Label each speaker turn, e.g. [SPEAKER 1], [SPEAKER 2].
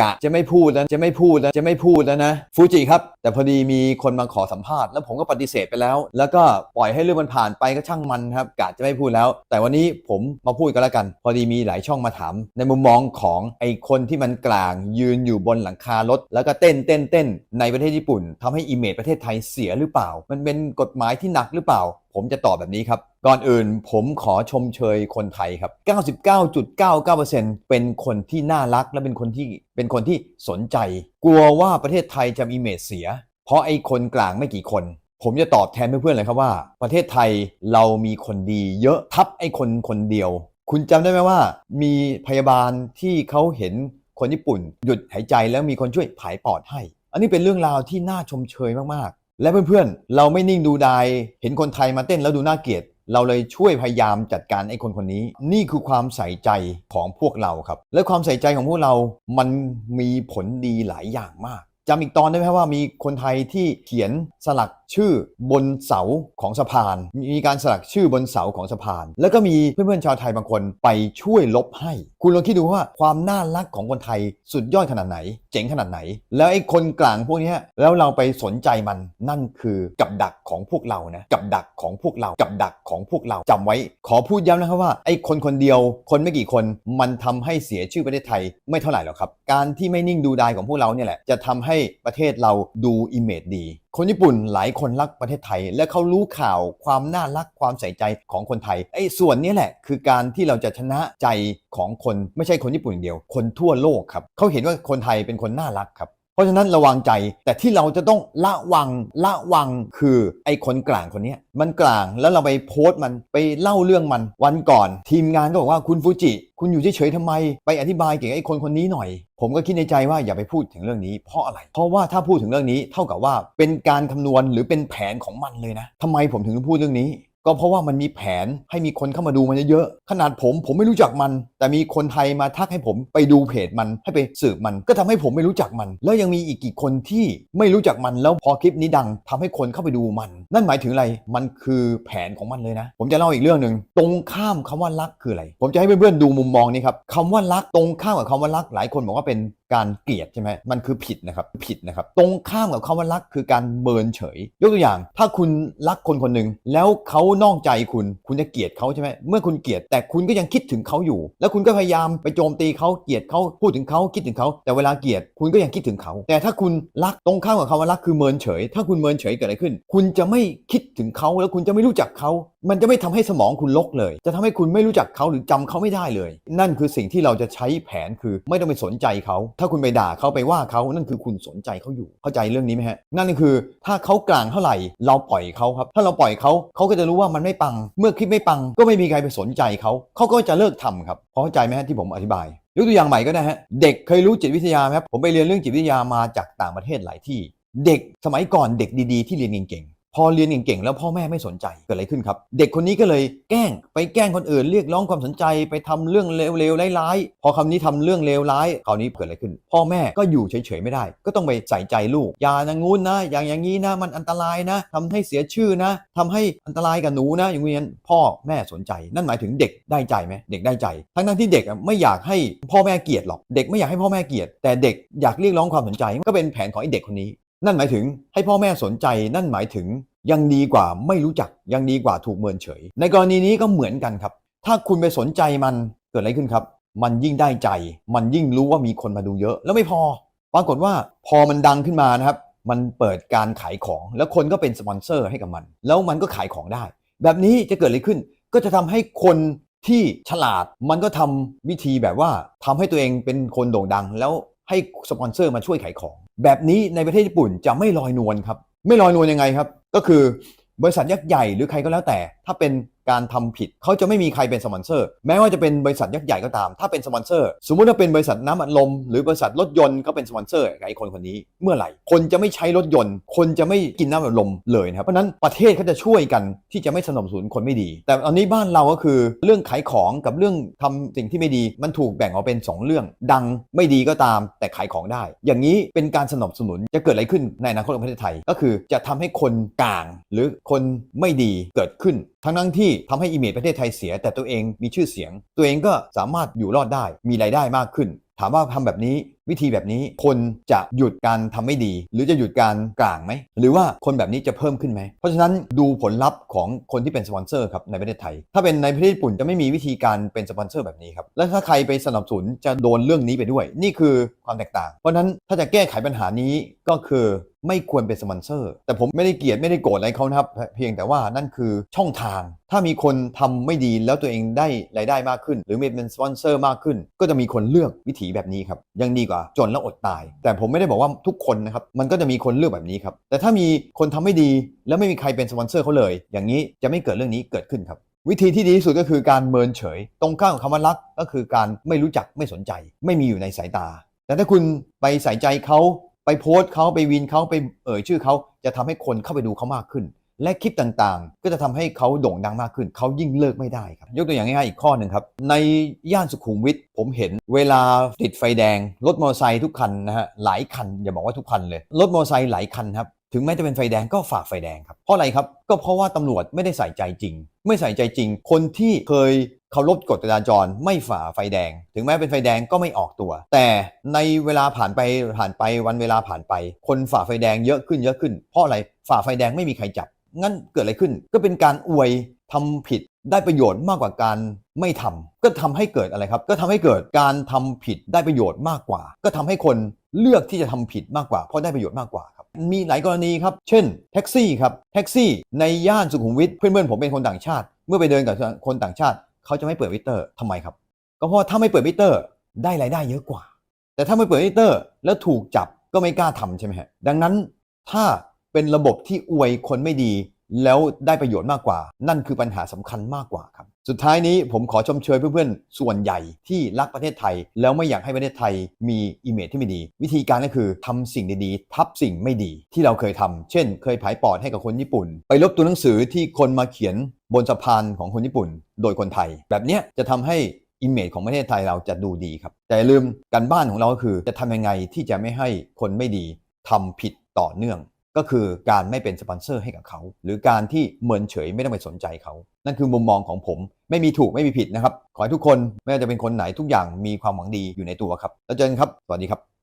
[SPEAKER 1] กะจะไม่พูดแล้วจะไม่พูดแล้วจะไม่พูดแล้วนะฟูจิครับ แต่พอดีมีคนมาขอสัมภาษณ์แล้วผมก็ปฏิเสธไปแล้ว แล้วก็ปล่อยให้เรื่องมันผ่านไปก็ช่างมันครับกะจะไม่พูดแล้ว แต่วันนี้ผมมาพูดกันแล้วกัน พอดีมีหลายช่องมาถาม ในมุมมองของไอ้คนที่มันกลาง ยืนอยู่บนหลังคารถ แล้วก็เต้นเต้นเต้นในประเทศญี่ปุ่นทำให้อิมเมจประเทศไทยเสียหรือเปล่า มันเป็นกฎหมายที่หนักหรือเปล่า ผมจะตอบแบบนี้ครับ ก่อนอื่นผมขอชมเชยคนไทยครับ 99.99%เป็นคนที่น่ารักและเป็นคนที่เป็นคนที่สนใจ กลัวว่าประเทศไทยจะมีเมจเสีย เพราะไอ้คนกลางไม่กี่คน ผมจะตอบแทนเพื่อนๆเลยครับว่า ประเทศไทยเรามีคนดีเยอะทับไอ้คนคนเดียว คุณจำได้ไหมว่า มีพยาบาลที่เขาเห็นคนญี่ปุ่น หยุดหายใจแล้วมีคนช่วยผายปอดให้ อันนี้เป็นเรื่องราวที่น่าชมเชยมากๆ และเพื่อนๆ เราไม่นิ่งดูดาย เห็นคนไทยมาเต้นแล้วดูน่าเกลียด เราเลยช่วยพยายามจัดการไอ้คนคนนี้ นี่คือความใส่ใจของพวกเราครับ และความใส่ใจของพวกเรา มันมีผลดีหลายอย่างมากจำอีกตอนได้ไหมว่ามีคนไทยที่เขียนสลักชื่อบนเสาของสะพาน มีการสลักชื่อบนเสาของสะพาน แล้วก็มีเพื่อนๆชาวไทยบางคนไปช่วยลบให้ คุณลองคิดดูว่าความน่ารักของคนไทยสุดยอดขนาดไหน เจ๋งขนาดไหน แล้วไอ้คนกลางพวกนี้แล้วเราไปสนใจมันนั่นคือกับดักของพวกเรานะกับดักของพวกเรากับดักของพวกเราจำไว้ ขอพูดย้ำนะครับว่าไอ้คนคนเดียว คนไม่กี่คนมันทำให้เสียชื่อประเทศไทยไม่เท่าไหร่หรอกครับ การที่ไม่นิ่งดูดายของพวกเราเนี่ยแหละจะทำให้ประเทศเราดูอิมเมจดี คนญี่ปุ่นหลายคนรักประเทศไทย และเขารู้ข่าวความน่ารักความใส่ใจของคนไทยไอ้ส่วนนี้แหละ คือการที่เราจะชนะใจของคนไม่ใช่คนญี่ปุ่นอย่างเดียว คนทั่วโลกครับเขาเห็นว่าคนไทยเป็นคนน่ารักครับ เพราะฉะนั้นระวังใจแต่ที่เราจะต้องละวังละวังคือไอ้คนกลางคนนี้มันกลางแล้วเราไปโพสต์มันไปเล่าเรื่องมัน วันก่อน ทีมงานก็บอกว่าคุณฟูจิคุณอยู่เฉยๆทำไม ไปอธิบายเกี่ยวกับไอ้คนคนนี้หน่อย ผมก็คิดในใจว่าอย่าไปพูดถึงเรื่องนี้เพราะอะไร เพราะว่าถ้าพูดถึงเรื่องนี้เท่ากับว่าเป็นการคำนวณหรือเป็นแผนของมันเลยนะทำไมผมถึงพูดเรื่องนี้ ก็เพราะว่ามันมีแผนให้มีคนเข้ามาดูมันเยอะๆขนาดผมผมไม่รู้จักมัน แต่มีคนไทยมาทักให้ผมไปดูเพจมันให้ไปสืบมัน ก็ทำให้ผมไม่รู้จักมัน แล้วยังมีอีกกี่คนที่ไม่รู้จักมันแล้วพอคลิปนี้ดังทำให้คนเข้าไปดูมัน นั่นหมายถึงอะไรมันคือแผนของมันเลยนะ ผมจะเล่าอีกเรื่องหนึ่งตรงข้ามคำว่ารักคืออะไร ผมจะให้เพื่อนๆดูมุมมองนี้ครับคำว่ารักตรงข้ามกับคำว่ารักหลายคนบอกว่าเป็นการเกลียดใช่ไหมมันคือผิดนะครับผิดนะครับ ตรงข้ามกับคำว่ารักคือการเมินเฉย ยกตัวอย่าง ถ้าคุณรักคนคนหนึ่งแล้วเขานอกใจคุณ คุณจะเกลียดเขาใช่ไหมเมื่อคุณเกลียดแต่คุณก็ยังคิดถึงเขาอยู่ แล้วคุณก็พยายามไปโจมตีเขาเกลียดเขาพูดถึงเขาคิดถึงเขาแต่เวลาเกลียดคุณก็ยังคิดถึงเขา แต่ถ้าคุณรักตรงข้ามกับคำว่ารักคือเมินเฉย ถ้าคุณเมินเฉยเกิดอะไรขึ้น คุณจะไม่คิดถึงเขาแล้วคุณจะไม่รู้จักเขามันจะไม่ทำให้สมองคุณลกเลย จะทำให้คุณไม่รู้จักเขาหรือจำเขาไม่ได้เลย นั่นคือสิ่งที่เราจะใช้แผนคือไม่ต้องไปสนใจเขาถ้าคุณไปด่าเขาไปว่าเขานั่นคือคุณสนใจเขาอยู่เข้าใจเรื่องนี้ไหมฮะนั่นคือถ้าเขากลางเท่าไหร่เราปล่อยเขาครับ ถ้าเราปล่อยเขาเขาก็จะรู้ว่ามันไม่ปัง เมื่อคลิปไม่ปัง ก็ไม่มีใครไปสนใจเขาเขาก็จะเลิกทำครับเข้าใจไหมฮะที่ผมอธิบายยกตัวอย่างใหม่ก็ได้ฮะเด็กเคยรู้จิตวิทยาไหมครับผมไปเรียนเรื่องจิตวิทยามาจากต่างประเทศหลายที่ เด็กสมัยก่อนเด็กดีๆ ที่เรียนเก่ง พอเรียนเก่งๆแล้วพ่อแม่ไม่สนใจเกิดอะไรขึ้นครับ เด็กคนนี้ก็เลยแกล้งไปแกล้งคนอื่นเรียกร้องความสนใจไปทำเรื่องเลวๆร้ายๆพอคำนี้ทำเรื่องเลวร้ายคราวนี้เกิดอะไรขึ้น พ่อแม่ก็อยู่เฉยๆไม่ได้ ก็ต้องไปใส่ใจลูกอย่าอย่างงู้นนะ อย่างอย่างนี้นะมันอันตรายนะทำให้เสียชื่อนะทำให้อันตรายกับหนูนะ อย่างนี้พ่อแม่สนใจ นั่นหมายถึงเด็กได้ใจไหมเด็กได้ใจ ทั้งๆที่เด็กไม่อยากให้พ่อแม่เกลียดหรอก เด็กไม่อยากให้พ่อแม่เกลียด แต่เด็กอยากเรียกร้องความสนใจก็เป็นแผนของไอ้เด็กคนนี้ นั่นหมายถึงให้พ่อแม่สนใจ นั่นหมายถึงยังดีกว่าไม่รู้จักยังดีกว่าถูกเมินเฉย ในกรณีนี้ก็เหมือนกันครับ ถ้าคุณไปสนใจมันเกิดอะไรขึ้นครับ มันยิ่งได้ใจ มันยิ่งรู้ว่ามีคนมาดูเยอะ แล้วไม่พอ ปรากฏว่าพอมันดังขึ้นมานะครับ มันเปิดการขายของ แล้วคนก็เป็นสปอนเซอร์ให้กับมัน แล้วมันก็ขายของได้ แบบนี้จะเกิดอะไรขึ้น ก็จะทำให้คนที่ฉลาดมันก็ทำวิธีแบบว่าทำให้ตัวเองเป็นคนโด่งดัง แล้วให้สปอนเซอร์มาช่วยขายของ แบบนี้ในประเทศญี่ปุ่นจะไม่ลอยนวลครับ ไม่ลอยนวลยังไงครับ ก็คือบริษัทยักษ์ใหญ่หรือใครก็แล้วแต่ ถ้าเป็น การทำผิด เขาจะไม่มีใครเป็นสปอนเซอร์ แม้ว่าจะเป็นบริษัทยักษ์ใหญ่ก็ตาม ถ้าเป็นสปอนเซอร์ สมมุติว่าเป็นบริษัทน้ำอัดลม หรือบริษัทรถยนต์ก็เป็นสปอนเซอร์กับไอ้คนคนนี้ เมื่อไหร่ คนจะไม่ใช้รถยนต์ คนจะไม่กินน้ำอัดลมเลยนะครับ เพราะนั้นประเทศเขาจะช่วยกันที่จะไม่สนับสนุนคนไม่ดี แต่ตอนนี้บ้านเราก็คือเรื่องขายของกับเรื่องทำสิ่งที่ไม่ดี มันถูกแบ่งออกเป็นสองเรื่อง ดังไม่ดีก็ตาม แต่ขายของได้ อย่างนี้เป็นการสนับสนุนจะเกิดอะไรขึ้นในอนาคตของประเทศไทย ก็คือจะทำให้คนกลางหรือคนไม่ดีเกิดขึ้น ทั้งนั้นที่ทำให้อิมเมจประเทศไทยเสีย แต่ตัวเองมีชื่อเสียง ตัวเองก็สามารถอยู่รอดได้มีรายได้มากขึ้น ถามว่าทำแบบนี้ วิธีแบบนี้คนจะหยุดการทำไม่ดี หรือจะหยุดการกลางไหม หรือว่าคนแบบนี้จะเพิ่มขึ้นไหม เพราะฉะนั้นดูผลลัพธ์ของคนที่เป็นสปอนเซอร์ครับในประเทศไทย ถ้าเป็นในประเทศญี่ปุ่นจะไม่มีวิธีการเป็นสปอนเซอร์แบบนี้ครับและถ้าใครไปสนับสนุนจะโดนเรื่องนี้ไปด้วย นี่คือความแตกต่าง เพราะฉะนั้นถ้าจะแก้ไขปัญหานี้ก็คือไม่ควรเป็นสปอนเซอร์ แต่ผมไม่ได้เกลียดไม่ได้โกรธอะไรเขานะครับ เพียงแต่ว่านั่นคือช่องทาง ถ้ามีคนทำไม่ดีแล้วตัวเองได้รายได้มากขึ้น หรือเป็นสปอนเซอร์มากขึ้น ก็จะมีคนเลือกวิถีแบบนี้ครับยังดีกว่าจนแล้วอดตาย แต่ผมไม่ได้บอกว่าทุกคนนะครับมันก็จะมีคนเลือกแบบนี้ครับแต่ถ้ามีคนทำไม่ดี แล้วไม่มีใครเป็นสปอนเซอร์เขาเลย อย่างนี้จะไม่เกิดเรื่องนี้เกิดขึ้นครับวิธีที่ดีที่สุดก็คือการเมินเฉย ตรงข้ามกับคำว่ารักก็คือการไม่รู้จักไม่สนใจ ไม่มีอยู่ในสายตา แต่ถ้าคุณไปใส่ใจเขาไปโพสต์เขาไปวินเขาไปเอ่ยชื่อเขาจะทำให้คนเข้าไปดูเขามากขึ้น และคลิปต่างๆ ก็จะทำให้เขาโด่งดังมากขึ้น เขายิ่งเลิกไม่ได้ครับ ยกตัวอย่างง่ายๆอีกข้อหนึ่งครับ ในย่านสุขุมวิทผมเห็นเวลาติดไฟแดง รถมอเตอร์ไซค์ทุกคันนะฮะหลายคัน อย่าบอกว่าทุกคันเลย รถมอเตอร์ไซค์หลายคันครับถึงแม้จะเป็นไฟแดงก็ฝ่าไฟแดงครับ เพราะอะไรครับ ก็เพราะว่าตำรวจไม่ได้ใส่ใจจริง ไม่ใส่ใจจริง คนที่เคยเคารพกฎจราจรไม่ฝ่าไฟแดง ถึงแม้เป็นไฟแดงก็ไม่ออกตัว แต่ในเวลาผ่านไปผ่านไปวันเวลาผ่านไป คนฝ่าไฟแดงเยอะขึ้นเยอะขึ้น เพราะอะไรฝ่าไฟแดงไม่มีใครจับงั้นเกิดอะไรขึ้นก็เป็นการอวยทำผิดได้ประโยชน์มากกว่าการไม่ทำก็ทำให้เกิดอะไรครับ ก็ทำให้เกิดการทำผิดได้ประโยชน์มากกว่า ก็ทำให้คนเลือกที่จะทำผิดมากกว่า เพราะได้ประโยชน์มากกว่าครับมีหลายกรณีครับ เช่นแท็กซี่ครับแท็กซี่ในย่านสุขุมวิทเพื่อนๆผมเป็นคนต่างชาติ เมื่อไปเดินกับคนต่างชาติ เขาจะไม่เปิดมิเตอร์ทำไมครับ ก็เพราะถ้าไม่เปิดมิเตอร์ได้รายได้เยอะกว่า แต่ถ้าไม่เปิดมิเตอร์แล้วถูกจับก็ไม่กล้าทำใช่ไหมฮะดังนั้นถ้า เป็นระบบที่อวยคนไม่ดี แล้วได้ประโยชน์มากกว่า นั่นคือปัญหาสำคัญมากกว่าครับ สุดท้ายนี้ผมขอชมเชยเพื่อนๆ ส่วนใหญ่ที่รักประเทศไทย แล้วไม่อยากให้ประเทศไทยมีอิมเมจที่ไม่ดี วิธีการก็คือทำสิ่งดีๆ ทับสิ่งไม่ดี ที่เราเคยทำเช่น เคยผายปอดให้กับคนญี่ปุ่น ไปลบตัวหนังสือที่คนมาเขียนบนสะพานของคนญี่ปุ่น โดยคนไทย แบบนี้จะทำให้อิมเมจของประเทศไทยเราจะดูดีครับ แต่ลืมการบ้านของเราก็คือจะทำยังไงที่จะไม่ให้คนไม่ดีทำผิดต่อเนื่อง ก็คือการไม่เป็นสปอนเซอร์ให้กับเขา หรือการที่เมินเฉยไม่ต้องไปสนใจเขา นั่นคือมุมมองของผมไม่มีถูกไม่มีผิดนะครับ ขอให้ทุกคนไม่ว่าจะเป็นคนไหนทุกอย่างมีความหวังดีอยู่ในตัวครับ แล้วเจอกันครับ สวัสดีครับ